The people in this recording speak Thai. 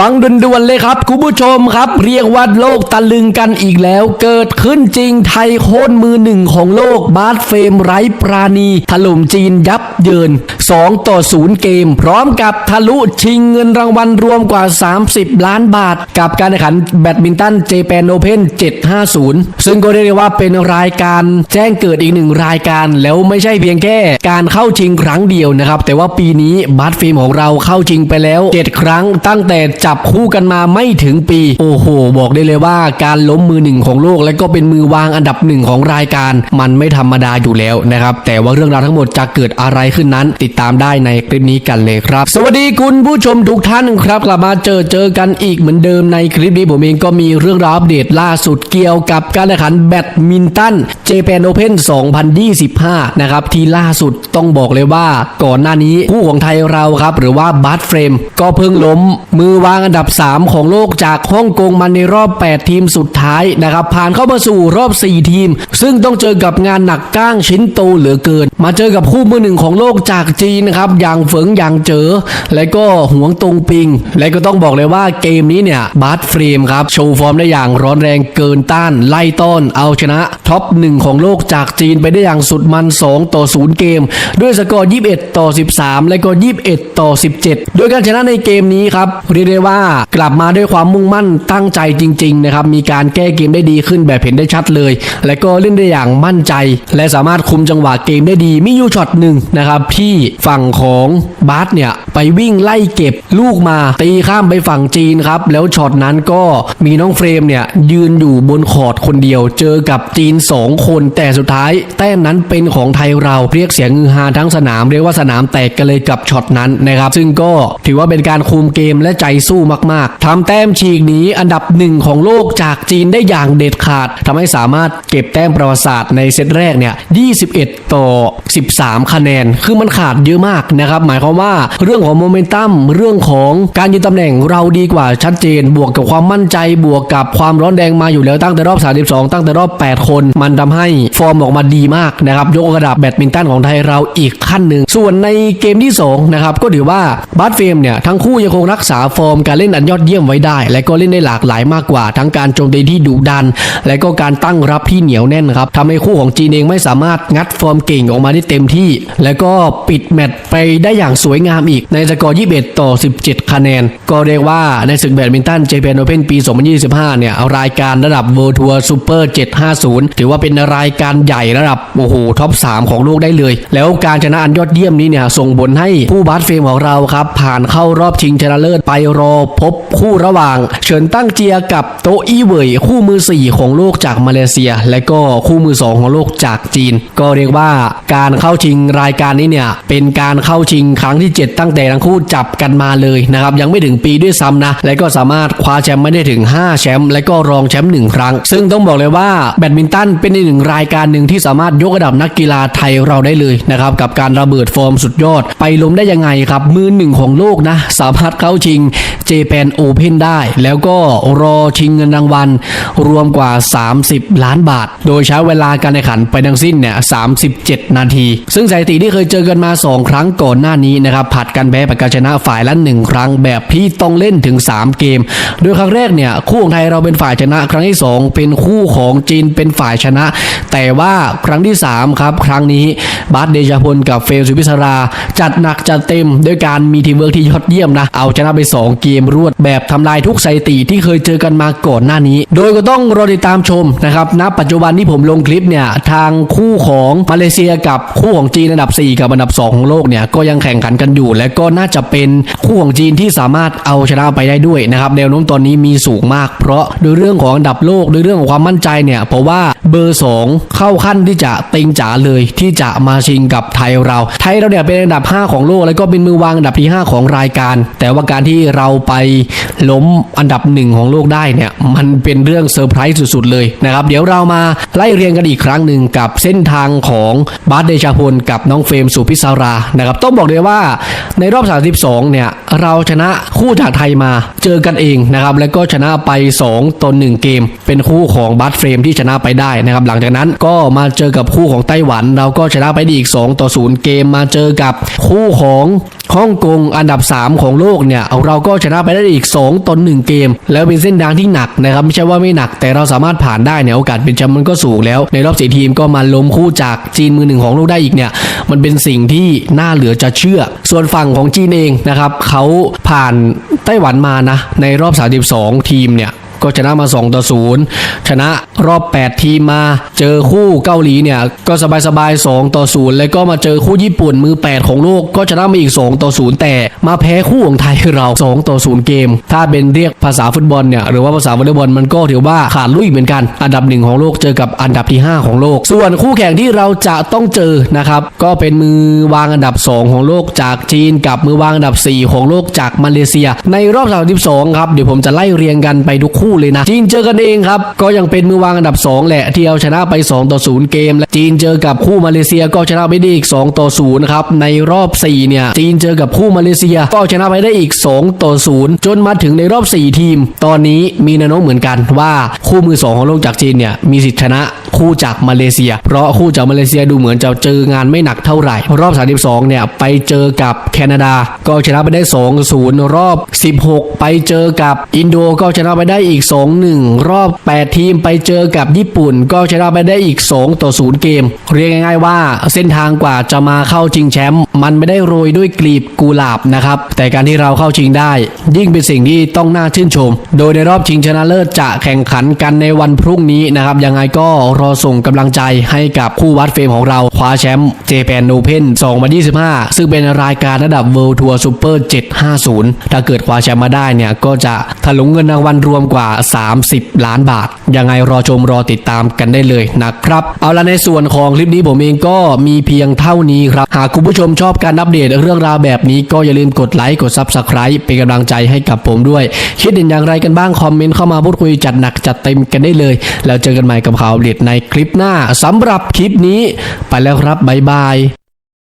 ฟังด่วนๆเลยครับคุณผู้ชมครับ เรียกว่าโลกตะลึงกันอีกแล้ว เกิดขึ้นจริงไทยโค่นมือหนึ่งของโลกบาสเฟรมไร้ปราณี ถล่มจีนยับเยิน 2 ต่อ 0 เกม พร้อมกับทะลุชิงเงินรางวัลรวมกว่า 30 ล้านบาท กับการแข่งขันแบดมินตันเจแปนโอเพน750 ซึ่งก็เรียกได้ว่าเป็นรายการแจ้งเกิดอีกหนึ่งรายการแล้วไม่ใช่เพียงแค่ การเข้าชิงครั้งเดียวนะครับแต่ว่าปีนี้บาสเฟรมของเราเข้าชิงไปแล้ว 7 ครั้งตั้งแต่จับคู่กันมาไม่ถึงปี โอ้โห บอกได้เลยว่าการล้มมือหนึ่งของโลก และก็เป็นมือวางอันดับหนึ่งของรายการ มันไม่ธรรมดาอยู่แล้วนะครับแต่ว่าเรื่องราวทั้งหมดจะเกิดอะไรขึ้นนั้น ติดตามได้ในคลิปนี้กันเลยครับ สวัสดีคุณผู้ชมทุกท่านครับกลับมาเจอเจอกันอีกเหมือนเดิมในคลิปนี้ผมเองก็มีเรื่องราวอัปเดตล่าสุดเกี่ยวกับการแข่งขันแบดมินตันเจแปนโอเพน2025 นะครับที่ล่าสุดต้องบอกเลยว่าก่อนหน้านี้คู่ของไทยเราครับ หรือว่าบัตเฟรมก็เพิ่งล้มมือวางอันดับ 3 ของโลกจากฮ่องกงมาในรอบ 8 ทีมสุดท้ายนะครับผ่านเข้ามาสู่รอบ 4 ทีม ซึ่งต้องเจอกับงานหนักก้างชิ้นโตเหลือเกิน มาเจอกับคู่มือหนึ่งของโลกจากจีนนะครับอย่างเฟิงอย่างเจอ และก็หวงตงปิง และก็ต้องบอกเลยว่าเกมนี้เนี่ยบัตเฟรมครับโชว์ฟอร์มได้อย่างร้อนแรงเกินต้านไล่ต้อนเอาชนะท็อปหนึ่งของโลกจากจีนไปได้อย่างสุดมัน 2 ต่อ 0 เกม ด้วยสกอร์ 21 ต่อ 13 และก็ 21 ต่อ 17 โดยการชนะในเกมนี้ครับเรียกได้ว่ากลับมาด้วยความมุ่งมั่นตั้งใจจริงๆนะครับมีการแก้เกมได้ดีขึ้นแบบเห็นได้ชัดเลย และก็เล่นได้อย่างมั่นใจ และสามารถคุมจังหวะเกมได้ดีมีอยู่ช็อตหนึ่งนะครับที่ฝั่งของบาสเนี่ยไปวิ่งไล่เก็บลูกมาตีข้ามไปฝั่งจีนครับแล้วช็อตนั้นก็มีน้องเฟรมเนี่ยยืนอยู่บนคอร์ดคนเดียว เจอกับจีน 2 คนแต่สุดท้าย แต้มนั้นเป็นของไทยเราเรียกเสียงฮือฮาทั้งสนามเรียกว่าสนามแตกกันเลยกับช็อตนั้นนะครับซึ่งก็ถือว่าเป็นการคุมเกมและใจสู้มากๆทำแต้มฉีกหนีอันดับหนึ่งของโลกจากจีนได้อย่างเด็ดขาดทำให้สามารถเก็บแต้มประวัติศาสตร์ในเซตแรกเนี่ย 21 ต่อ 13 คะแนน คือมันขาดเยอะมากนะครับ หมายความว่าเรื่องของโมเมนตัม เรื่องของการยืนตำแหน่งเราดีกว่าชัดเจน บวกกับความมั่นใจ บวกกับความร้อนแรงมาอยู่แล้วตั้งแต่รอบ 32 ตั้งแต่รอบ 8 คน มันทำให้ฟอร์มออกมาดีมากนะครับ ยกระดับแบดมินตันของไทยเราอีกขั้นหนึ่ง ส่วนในเกมที่2นะครับ ก็ถือว่าบัตเฟมเนี่ยทั้งคู่ยังคงรักษาฟอร์มการเล่นอันยอดเยี่ยมไว้ได้ และก็เล่นได้หลากหลายมากกว่า ทั้งการโจมตีที่ดุดัน และก็การตั้งรับที่เหนียวแน่นครับทำให้คู่ของจีนเองไม่สามารถงัดฟอร์มเก่งออกมาได้เต็มที่ และก็ปิดแมตช์ไปได้อย่างสวยงามอีกในสกอร์ 21 ต่อ 17 คะแนน ก็เรียกว่าในศึกแบดมินตันเจแปนโอเพนปี 2025 เนี่ยรายการระดับ World Tour Super 750 ถือว่าเป็นรายการใหญ่ระดับโอ้โหท็อป 3 ของโลกได้เลย แล้วการชนะอันยอดเยี่ยมนี้เนี่ยส่งผลให้ผู้บาสเฟรมของเราครับผ่านเข้ารอบชิงชนะเลิศไปรอพบคู่ระหว่างเฉินตั้งเจียกับโตอี้เหวยคู่มือ 4 ของโลกจากมาเลเซีย และก็คู่มือ 2 ของโลกจากจีน ก็เรียกว่าการเข้าชิงรายการนี้เนี่ยเป็นการเข้าชิงครั้งที่ 7 ตั้งแต่ทั้งคู่จับกันมาเลยนะครับยังไม่ถึงปีด้วยซ้ำนะและก็สามารถคว้าแชมป์ไม่ได้ถึง 5 แชมป์และก็รองแชมป์หนึ่งครั้ง ซึ่งต้องบอกเลยว่าแบดมินตันเป็นอีกหนึ่งรายการหนึ่งที่สามารถยกระดับนักกีฬาไทยเราได้เลยนะครับกับการระเบิดฟอร์มสุดยอดไปล้มได้ยังไงครับมือหนึ่งของโลกนะสามารถเข้าชิงเจแปนโอเพนได้ แล้วก็รอชิงเงินรางวัลรวมกว่า 30 ล้านบาท โดยใช้เวลาการแข่งขันไปทั้งสิ้นเนี่ย37 นาที ซึ่งสถิติที่เคยเจอกันมา 2 ครั้งก่อนหน้านี้นะครับผัดกันแพ้ผัดกันชนะฝ่ายละ 1 ครั้งแบบที่ต้องเล่นถึง 3 เกม โดยครั้งแรกเนี่ยคู่ของไทยเราเป็นฝ่ายชนะ ครั้งที่ 2 เป็นคู่ของจีนเป็นฝ่ายชนะ แต่ว่าครั้งที่ 3 ครับ ครั้งนี้บาสเดชาพลกับเฟลสุพิศรา จัดหนักจัดเต็มด้วยการมีทีมเวิร์กที่ยอดเยี่ยมนะเอาชนะไป 2 เกมรวดแบบทำลายทุกสถิติที่เคยเจอกันมาก่อนหน้านี้ โดยก็ต้องรอติดตามชมนะครับณปัจจุบันที่ผมลงคลิปเนี่ยทางคู่ของมาเลเซียกับคู่ของจีนอันดับ 4 กับอันดับ 2 ของโลกเนี่ยก็ยังแข่งขันกันอยู่ และก็น่าจะเป็นคู่ของจีนที่สามารถเอาชนะไปได้ด้วยนะครับแนวโน้มตอนนี้มีสูงมาก เพราะโดยเรื่องของอันดับโลกโดยเรื่องของความมั่นใจเนี่ยเพราะว่าเบอร์ 2 เข้าขั้นที่จะเต็งจ๋าเลยที่จะมาชิงกับไทยเรา ไทยเราเนี่ยเป็นอันดับ 5 ของโลก แล้วก็เป็นมือวางอันดับที่ 5 ของรายการ แต่ว่าการที่เราไปล้มอันดับหนึ่งของโลกได้เนี่ยมันเป็นเรื่องเซอร์ไพรส์สุดๆเลยนะครับเดี๋ยวเรามาไล่เรียงกันอีกครั้งหนึ่งกับเส้นทางของบาสเดชาพลกับน้องเฟรมสุพิศารานะครับต้องบอกเลยว่าในรอบ 32 เนี่ยเราชนะคู่จากไทยมาเจอกันเองนะครับแล้วก็ชนะไป 2ต่อ1เกม เป็นคู่ของบาสเฟรมที่ชนะไปได้นะครับหลังจากนั้นก็มาเจอกับคู่ของไต้หวัน เราก็ชนะไปได้อีก 2 ต่อ 0 เกมมาเจอกับคู่ของ ฮ่องกงอันดับ 3 ของโลกเนี่ยเราก็ชนะไปได้อีก 2ต่อ1เกม แล้วเป็นเส้นทางที่หนักนะครับไม่ใช่ว่าไม่หนักแต่เราสามารถผ่านได้เนี่ยโอกาสเป็นแชมป์มันก็สูงแล้ว ในรอบสีทีมก็มาล้มคู่จากจีนมือหนึ่งของโลกได้อีกเนี่ยมันเป็นสิ่งที่น่าเหลือจะเชื่อ ส่วนฝั่งของจีนเองนะครับเขาผ่านไต้หวันมานะในรอบ 32 ทีมเนี่ย ก็ชนะมา 2 ต่อ 0 ชนะรอบ 8 ทีมมา เจอคู่เกาหลีเนี่ย ก็สบายๆ2ต่อ 0 แล้วก็มาเจอคู่ญี่ปุ่นมือ 8 ของโลก ก็ชนะมาอีก 2 ต่อ 0 แต่มาแพ้คู่ของไทยเรา 2 ต่อ 0 เกม ถ้าเป็นเรียกภาษาฟุตบอลเนี่ย หรือว่าภาษาวอลเลย์บอลมันก็ถือว่าขาดลุยเหมือนกัน อันดับหนึ่งของโลกเจอกับอันดับที่ 5 ของโลก ส่วนคู่แข่งที่เราจะต้องเจอนะครับ ก็เป็นมือวางอันดับ 2 ของโลกจากจีนกับมือวางอันดับ 4 ของโลกจากมาเลเซีย ในรอบ32ครับเดี๋ยวผมจะไล่เรียงกันไปทุกคู่เลยนะ จีนเจอกันเองครับ ก็ยังเป็นมือวางอันดับ 2 แหละที่เอาชนะไป 2 ต่อ 0 เกม และจีนเจอกับคู่มาเลเซียก็ชนะไปได้อีก 2 ต่อ0ครับ ในรอบ 4 เนี่ย จีนเจอกับคู่มาเลเซียก็ชนะไปได้อีก 2 ต่อ 0 จนมาถึงในรอบ 4 ทีม ตอนนี้มีแนวโน้มเหมือนกันว่าคู่มือ 2 ของโลกจากจีนเนี่ยมีสิทธิชนะคู่จากมาเลเซีย เพราะคู่จากมาเลเซียดูเหมือนจะเจองานไม่หนักเท่าไหร่ รอบ 32 เนี่ยไปเจอกับแคนาดา ก็ชนะไปได้ 2-0 รอบ 16 ไปเจอกับอินโดก็ชนะไปได้อีก2-1รอบ 8 ทีมไปเจอกับญี่ปุ่น ก็ชนะไปได้อีก 2 ต่อ 0 เกม เรียกง่ายๆว่าเส้นทางกว่าจะมาเข้าชิงแชมป์มันไม่ได้โรยด้วยกลีบกุหลาบนะครับ แต่การที่เราเข้าชิงได้ ยิ่งเป็นสิ่งที่ต้องน่าชื่นชม โดยในรอบชิงชนะเลิศจะแข่งขันกันในวันพรุ่งนี้นะครับยังไงก็รอส่งกำลังใจให้กับคู่วัดเฟรมของเราคว้าแชมป์เจแปนโอเพน2025 ซึ่งเป็นรายการระดับ World Tour Super 750 ถ้าเกิดคว้าแชมป์มาได้เนี่ยก็จะถลุงเงินรางวัลรวมกว่า30 ล้านบาท ยังไงรอชมรอติดตามกันได้เลยนะครับ เอาละในส่วนของคลิปนี้ผมเองก็มีเพียงเท่านี้ครับ หากคุณผู้ชมชอบการอัปเดตเรื่องราวแบบนี้ก็อย่าลืมกดไลค์กด Subscribe เป็นกำลังใจให้กับผมด้วย คิดเห็นอย่างไรกันบ้าง คอมเมนต์เข้ามาพูดคุยจัดหนักจัดเต็มกันได้เลย แล้วเจอกันใหม่กับข่าวอัปเดตในคลิปหน้าสำหรับคลิปนี้ ไปแล้วครับบ๊ายบาย